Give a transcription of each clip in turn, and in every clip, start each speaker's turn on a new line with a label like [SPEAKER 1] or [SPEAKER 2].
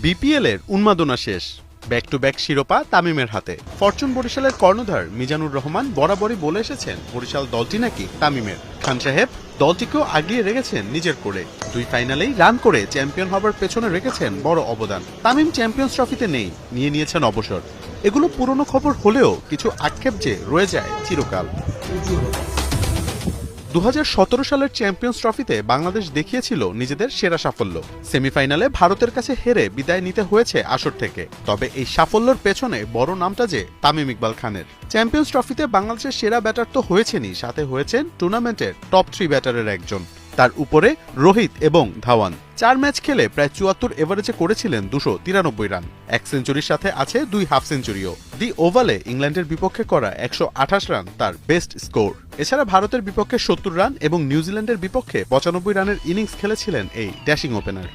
[SPEAKER 1] BPL এর উন্মাদনা শেষ। ব্যাক টু ব্যাক শিরোপা তামিমের হাতে। ফরচুন বরিশালের কর্ণধার মিজানুর রহমান বরাবরই বলে এসেছেন, বরিশাল দলটি নাকি তামিমের। খান সাহেব দলটিকেও আগিয়ে রেখেছেন নিজের করে। দুই ফাইনালেই রান করে চ্যাম্পিয়ন হবার পেছনে রেখেছেন বড় অবদান। তামিম চ্যাম্পিয়ন্স ট্রফিতে নেই, নিয়ে নিয়েছেন অবসর। এগুলো পুরনো খবর হলেও কিছু আক্ষেপ যে রয়ে যায় চিরকাল। দু হাজার সতেরো সালের চ্যাম্পিয়ন্স ট্রফিতে বাংলাদেশ দেখিয়েছিল নিজেদের সেরা সাফল্য। সেমিফাইনালে ভারতের কাছে হেরে বিদায় নিতে হয়েছে আসর থেকে। তবে এই সাফল্যের পেছনে বড় নামটা যে তামিম ইকবাল খানের। চ্যাম্পিয়ন্স ট্রফিতে বাংলাদেশের সেরা ব্যাটার তো হয়েছেনই, সাথে হয়েছেন টুর্নামেন্টের টপ থ্রি ব্যাটারের একজন। তার উপরে রোহিত এবং ধাওয়ান। চার ম্যাচ খেলে প্রায় চুয়াত্তর এভারেজে করেছিলেন দুশো তিরানব্বই রান। এক সেঞ্চুরির সাথে আছে দুই হাফ সেঞ্চুরিও। দি ওভালে ইংল্যান্ডের বিপক্ষে করা একশো আঠাশ রান তার বেস্ট স্কোর। এছাড়া ভারতের বিপক্ষে সত্তর রান এবং নিউজিল্যান্ডের বিপক্ষে পঁচানব্বই রানের ইনিংস খেলেছিলেন এই ড্যাশিং ওপেনার।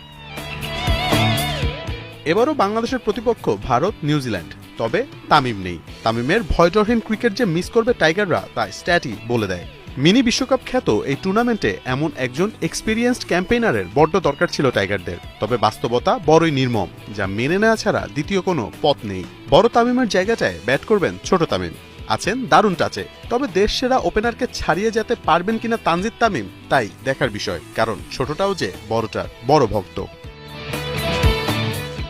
[SPEAKER 1] এবারও বাংলাদেশের প্রতিপক্ষ ভারত, নিউজিল্যান্ড। তবে তামিম নেই। তামিমের ভয়ডরহীন ক্রিকেট যে মিস করবে টাইগাররা, তা স্ট্যাটই বলে দেয়। মিনি বিশ্বকাপ খ্যাত এই টুর্নামেন্টে এমন একজন এক্সপিরিয়েন্সড ক্যাম্পেইনারের বড্ড দরকার ছিল টাইগারদের। তবে বাস্তবতা বড়ই নির্মম, যা মেনে নেওয়া ছাড়া দ্বিতীয় কোনো পথ নেই। বড় তামিমের জায়গাটায় ব্যাট করবেন ছোট তামিম। আছেন দারুণ টাচে, তবে দেশ সেরা ওপেনারকে ছাড়িয়ে যেতে পারবেন কিনা তানজিদ তামিম, তাই দেখার বিষয়। কারণ ছোটটাও যে বড়টার, বড় ভক্ত।